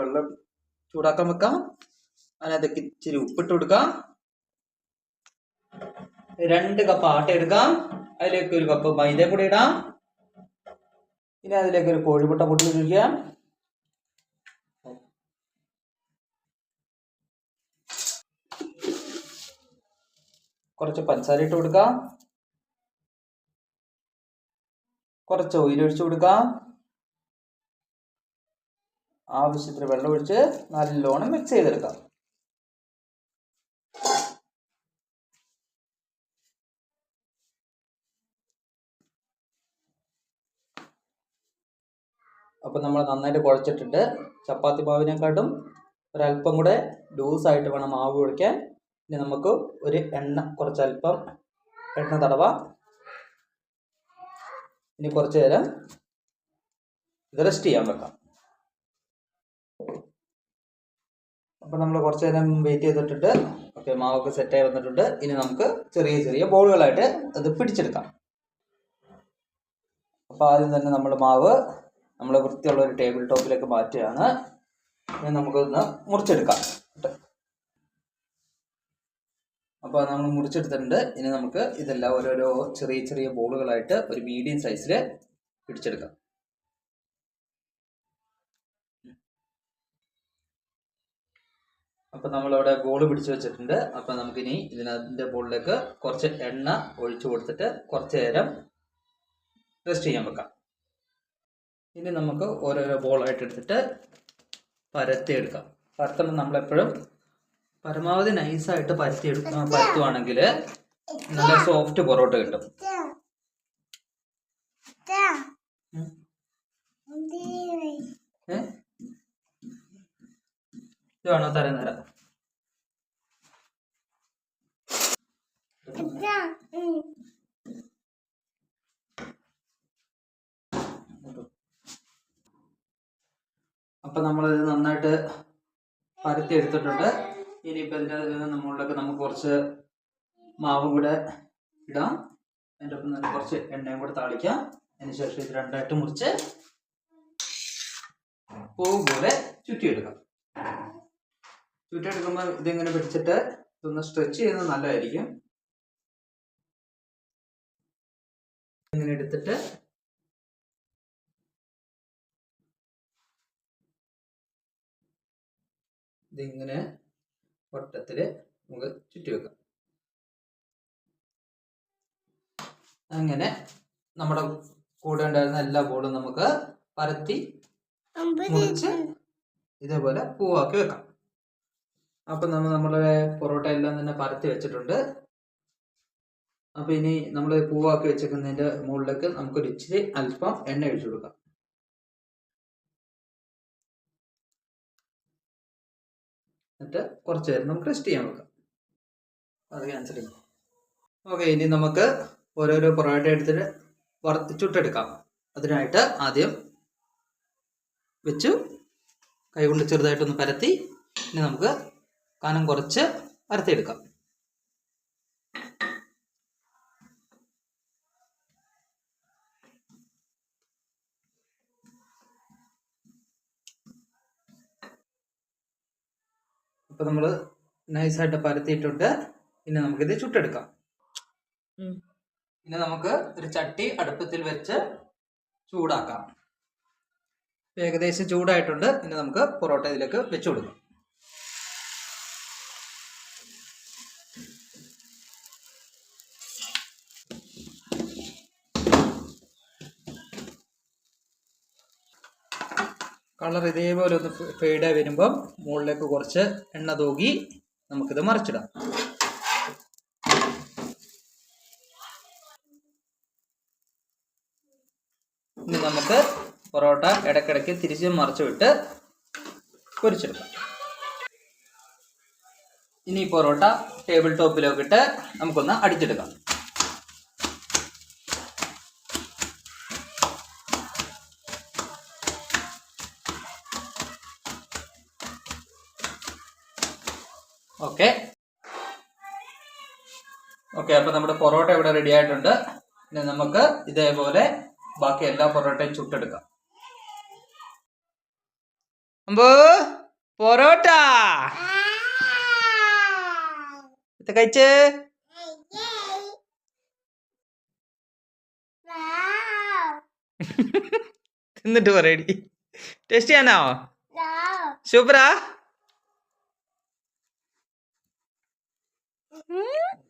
വെള്ളം ചൂടാക്കാൻ വെക്കാം. അതിനകത്തേക്ക് ഇച്ചിരി ഉപ്പിട്ട് കൊടുക്കാം. രണ്ട് കപ്പ് ആട്ട എടുക്കാം. അതിലേക്ക് ഒരു കപ്പ് മൈദ മൈദപ്പൊടി ഇടാം. ഇനി അതിലേക്ക് ഒരു കോഴിമുട്ട പൊട്ടി ഒഴിക്കാം കുറച്ച് പഞ്ചസാര ഇട്ട് കൊടുക്കാം. കുറച്ച് ഓയിൽ ഒഴിച്ചു കൊടുക്കാം. ആവശ്യത്തിന് വെള്ളം ഒഴിച്ച് നല്ലോണം മിക്സ് ചെയ്തെടുക്കാം. അപ്പൊ നമ്മൾ നന്നായിട്ട് കുഴച്ചിട്ടുണ്ട് ചപ്പാത്തി മാവിനെക്കാട്ടും ഒരല്പം കൂടെ ലൂസായിട്ട് വേണം മാവ് കുഴയ്ക്കാൻ ഇനി നമുക്ക് ഒരു എണ്ണ കുറച്ചല്പം എണ്ണ തടവാം. ഇനി കുറച്ചു നേരം ഇത് റെസ്റ്റ് ചെയ്യാൻ വെക്കാം. അപ്പം നമ്മൾ കുറച്ച് നേരം വെയിറ്റ് ചെയ്തിട്ടിട്ട് ഓക്കെ മാവൊക്കെ സെറ്റായി വന്നിട്ടുണ്ട്. ഇനി നമുക്ക് ചെറിയ ചെറിയ ബോളുകളായിട്ട് അത് പിടിച്ചെടുക്കാം. അപ്പോൾ ആദ്യം തന്നെ നമ്മൾ മാവ് നമ്മൾ വൃത്തിയുള്ള ഒരു ടേബിൾ ടോപ്പിലേക്ക് മാറ്റുകയാണ്. ഇനി നമുക്കൊന്ന് മുറിച്ചെടുക്കാം. അപ്പോൾ നമ്മൾ മുറിച്ചെടുത്തിട്ടുണ്ട്. ഇനി നമുക്ക് ഇതെല്ലാം ഓരോരോ ചെറിയ ചെറിയ ബോളുകളായിട്ട് ഒരു മീഡിയം സൈസിൽ പിടിച്ചെടുക്കാം. അപ്പം നമ്മളവിടെ ബോൾ പിടിച്ചു വെച്ചിട്ടുണ്ട്. അപ്പം നമുക്കിനി ഇതിനകത്തിന്റെ ബോളിലേക്ക് കുറച്ച് എണ്ണ ഒഴിച്ചു കൊടുത്തിട്ട് കുറച്ച് നേരം റെസ്റ്റ് ചെയ്യാൻ വെക്കാം. ഇനി നമുക്ക് ഓരോരോ ബോളായിട്ട് എടുത്തിട്ട് പരത്തി എടുക്കാം. പരത്തുമ്പോൾ നമ്മളെപ്പോഴും പരമാവധി നൈസായിട്ട് പരത്തി എടുക്കാൻ പരത്തുവാണെങ്കിൽ നല്ല സോഫ്റ്റ് പൊറോട്ട കിട്ടും. ഉം. തരം തരാം. അപ്പൊ നമ്മളിത് നന്നായിട്ട് പരത്തി എടുത്തിട്ടുണ്ട് ഇനിയിപ്പോൾ ഇതിന്റെ നമ്മളിലൊക്കെ നമുക്ക് കുറച്ച് മാവും കൂടെ ഇടാം. അതിന്റെ ഒപ്പം തന്നെ കുറച്ച് എണ്ണയും കൂടെ താളിക്കാം. അതിനുശേഷം ഇത് രണ്ടായിട്ട് മുറിച്ച് പൂവ് പോലെ ചുറ്റിയെടുക്കാം. ചുറ്റിയെടുക്കുമ്പോൾ ഇതിങ്ങനെ പിടിച്ചിട്ട് ഇതൊന്ന് സ്ട്രെച്ച് ചെയ്യുന്നത് നല്ലതായിരിക്കും. ഇങ്ങനെ എടുത്തിട്ട് ഇതിങ്ങനെ വട്ടത്തിൽ നമുക്ക് ചുറ്റി വെക്കാം. അങ്ങനെ നമ്മുടെ കൂടെ ഉണ്ടായിരുന്ന എല്ലാ ബോളും നമുക്ക് പരത്തി മുറിച്ച് ഇതേപോലെ പൂവാക്കി വെക്കാം. അപ്പം നമ്മൾ നമ്മുടെ പൊറോട്ട എല്ലാം തന്നെ പരത്തി വെച്ചിട്ടുണ്ട്. അപ്പം ഇനി നമ്മൾ പൂവാക്കി വെച്ചേക്കുന്നതിന്റെ മുകളിലേക്ക് നമുക്കൊരു ഇച്ചിരി അല്പം എണ്ണ ഒഴിച്ചു കൊടുക്കാം. എന്നിട്ട് കുറച്ച് നേരം നമുക്ക് റെസ്റ്റ് ചെയ്യാൻ വെക്കാം. അത് ക്യാൻസൽ ചെയ്യാം. ഓക്കെ ഇനി നമുക്ക് ഓരോരോ പൊറോട്ട എടുത്തിട്ട് വറുത്ത് ചുട്ടെടുക്കാം. അതിനായിട്ട് ആദ്യം വെച്ചു. കൈകൊണ്ട് ചെറുതായിട്ടൊന്ന് പരത്തി. ഇനി നമുക്ക് കനം കുറച്ച് പരത്തിയെടുക്കാം ഇപ്പൊ നമ്മൾ നൈസായിട്ട് പരത്തിയിട്ടുണ്ട്. ഇനി നമുക്കിത് ചുട്ടെടുക്കാം. ഇനി നമുക്ക് ഒരു ചട്ടി അടുപ്പത്തിൽ വെച്ച് ചൂടാക്കാം. ഏകദേശം ചൂടായിട്ടുണ്ട്. ഇനി നമുക്ക് പൊറോട്ട ഇതിലേക്ക് വെച്ചു കൊടുക്കാം. കളർ ഇതേപോലെ ഒന്ന് ഫെയ്ഡായി വരുമ്പം മുകളിലേക്ക് കുറച്ച് എണ്ണ തൂകി നമുക്കിത് മറിച്ചിടാം. ഇനി നമുക്ക് പൊറോട്ട ഇടയ്ക്കിടയ്ക്ക് തിരിച്ച് മറിച്ച് വിട്ട് പൊരിച്ചെടുക്കാം. ഇനി പൊറോട്ട ടേബിൾ ടോപ്പിലോക്കിട്ട് നമുക്കൊന്ന് അടിച്ചെടുക്കാം. ഓക്കെ ഓക്കെ അപ്പോൾ നമ്മുടെ പൊറോട്ട ഇവിടെ റെഡി ആയിട്ടുണ്ട്. ഇനി നമുക്ക് ഇതേപോലെ ബാക്കി എല്ലാ പൊറോട്ടയും ചുട്ടെടുക്കാം. അമ്പോ പൊറോട്ട? ഇത് കഴിച്ച്. തിന്നിട്ട് പറയടി. ടേസ്റ്റ് ചെയ്യാനാവോ? സൂപ്പറാ Mm-hmm.